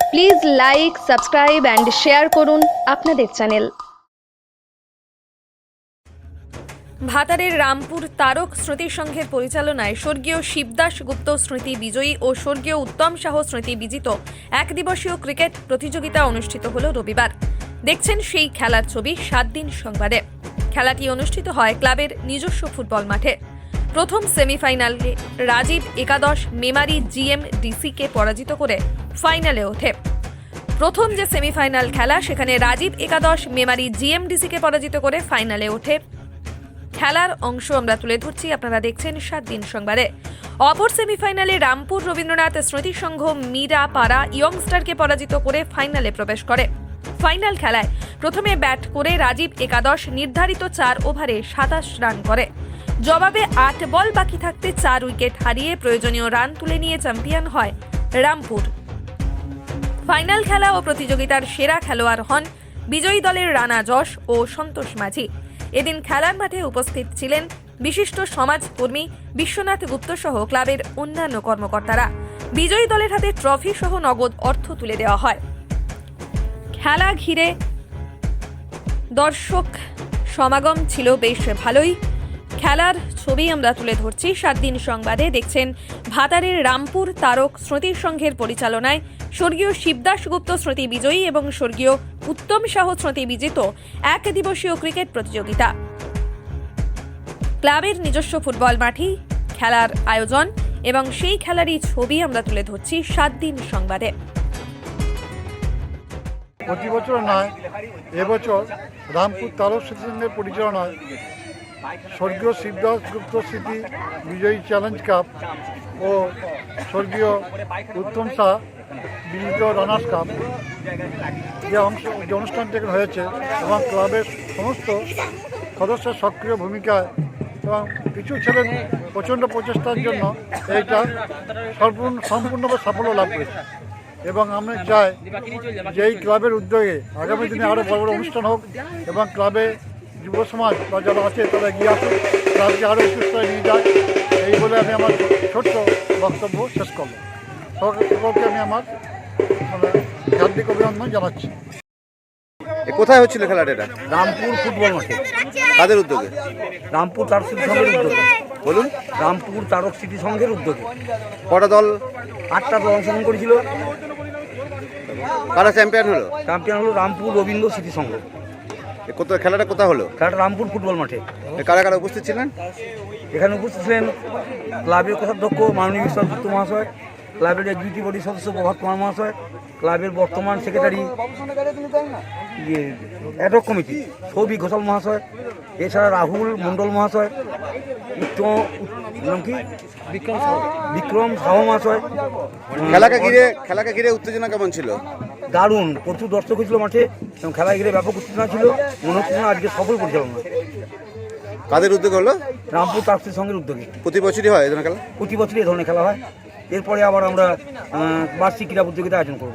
Please like subscribe and share করুন আপনাদের channel ভাতারের Rampur Tarak স্মৃতি সংঘের পরিচালনায় স্বর্গীয় শিবদাস গুপ্ত স্মৃতি বিজয়ী ও স্বর্গীয় উত্তম শাহ স্মৃতি বিজিত এক দিবসীয় ক্রিকেট প্রতিযোগিতা অনুষ্ঠিত হল রবিবার। দেখছেন সেই খেলার ছবি সাত দিন সংবাদে। খেলাটি অনুষ্ঠিত হয় ক্লাবের নিজস্ব ফুটবল মাঠে। প্রথম সেমিফাইনালে রাজীব একাদশ, মেমারি জিএম ডিসিকে পরাজিত করে ফাইনালে ওঠে। প্রথম যে সেমিফাইনাল খেলা, সেখানে রাজীব একাদশ, মেমারি জিএমডিসিকে পরাজিত করে ফাইনালে ওঠে। খেলার অংশ আমরা তুলে ধরছি, আপনারা দেখছেন সাত দিন সংবাদে। অপর সেমিফাইনালে রামপুর রবীন্দ্রনাথ স্মৃতি সংঘ, মীরা পাড়া, ইয়ংস্টারকে পরাজিত করে ফাইনালে প্রবেশ করে। ফাইনাল খেলায় প্রথমে ব্যাট করে রাজীব একাদশ, নির্ধারিত চার ওভারে সাতাশ রান করে। জবাবে আট বল বাকি থাকতে চার উইকেট হারিয়ে প্রয়োজনীয় রান তুলে নিয়ে চ্যাম্পিয়ন হয় রামপুর। ফাইনাল খেলা ও প্রতিযোগিতার সেরা খেলোয়াড় হন বিজয়ী দলের রানা যশ ও সন্তোষ মাঝি। এদিন খেলার মাঠে উপস্থিত ছিলেন বিশিষ্ট সমাজকর্মী বিশ্বনাথ গুপ্ত সহ ক্লাবের অন্যান্য কর্মকর্তারা। বিজয়ী দলের হাতে ট্রফি সহ নগদ অর্থ তুলে দেওয়া হয়। খেলা ঘিরে দর্শক সমাগম ছিল বেশ ভালোই। খেলার ছবি আমরা তুলে ধরছি। সাত দিন সংবাদে দেখছেন ভাতারের রামপুর তারক স্মৃতি সংঘের পরিচালনায়। স্বর্গীয় শিবদাস গুপ্ত স্মৃতি বিজয়ী এবং স্বর্গীয় উত্তম শাহ স্মৃতি বিজিত এক দিবসীয় ক্রিকেট প্রতিযোগিতা। ক্লাবের নিজস্ব ফুটবল মাঠেই খেলার আয়োজন এবং সেই খেলারই ছবি আমরা তুলে ধরছি সাত দিন সংবাদে। প্রতি বছর নয়, এবছর রামপুর তারক স্মৃতিসংঘের পরিচালনায় স্বর্গীয় শিবদাস গুপ্ত স্মৃতি বিজয়ী চ্যালেঞ্জ কাপ ও স্বর্গীয় উত্তম শাহ বিজিত রানার্স কাপ। যে অংশ, যে অনুষ্ঠানটি এখানে হয়েছে এবং ক্লাবের সমস্ত সদস্যের সক্রিয় ভূমিকায় এবং কিছু ছেলের প্রচণ্ড প্রচেষ্টার জন্য এইটা সম্পূর্ণ সম্পূর্ণভাবে সাফল্য লাভ করেছে। এবং আমরা চাই যে এই ক্লাবের উদ্যোগে আগামী দিনে আরও বড় বড় অনুষ্ঠান হোক এবং ক্লাবে যুব সমাজ বা যারা আছে তারা এগিয়ে আসুক ক্লাবকে আরও উৎকৃষ্টতায় নিয়ে যায়। এই বলে আমি আমার ছোট্ট বক্তব্য শেষ করলাম। সকলকে আমি আমার মানে হার্দিক অভিনন্দন জানাচ্ছি। এ কোথায় হচ্ছিল খেলাটা এটা? রামপুর ফুটবল মাঠে। কাদের উদ্যোগে? রামপুর তারক সিটি সংঘের উদ্যোগে। বলুন। রামপুর তারক সিটি সংঘের উদ্যোগে। কটা দল? আটটা দল অংশগ্রহণ করেছিল। কারা চ্যাম্পিয়ন হলো? চ্যাম্পিয়ন হলো রামপুর রবীন্দ্র স্মৃতি সংঘ কোথায় খেলাটা কোথায় হলো? খেলাটা রামপুর ফুটবল মাঠে। কারা কারা উপস্থিত ছিলেন? এখানে উপস্থিত ছিলেন ক্লাবের কোষাধ্যক্ষ মাননীয় বিশ্বাস গুপ্ত মহাশয় ক্লাবের এক্সিকিউটিভ বডির সদস্য প্রভাত কুমার মহাশয় ক্লাবের বর্তমান সেক্রেটারি ইয়ে অ্যাডক কমিটি সৌভিক ঘোষাল মহাশয় এছাড়া রাহুল মণ্ডল মহাশয় উত্তম নাম কি? বিক্রম বিক্রম সাহ মহাশয়। খেলাকে ঘিরে খেলাকে ঘিরে উত্তেজনা কেমন ছিল? দারুণ। প্রচুর দর্শক হয়েছিল মাঠে এবং খেলায় গেলে ব্যাপক উত্তেজনা ছিল। মনে হচ্ছে আজকে সফল পরিচালনা কাদের উদ্যোগ হলো? রামপুর তার সঙ্গের উদ্যোগে। প্রতি বছরই হয় এই ধরনের খেলা? প্রতি বছরই এই ধরনের খেলা হয়। এরপরে আবার আমরা বার্ষিক ক্রীড়া প্রতিযোগিতা আয়োজন করব।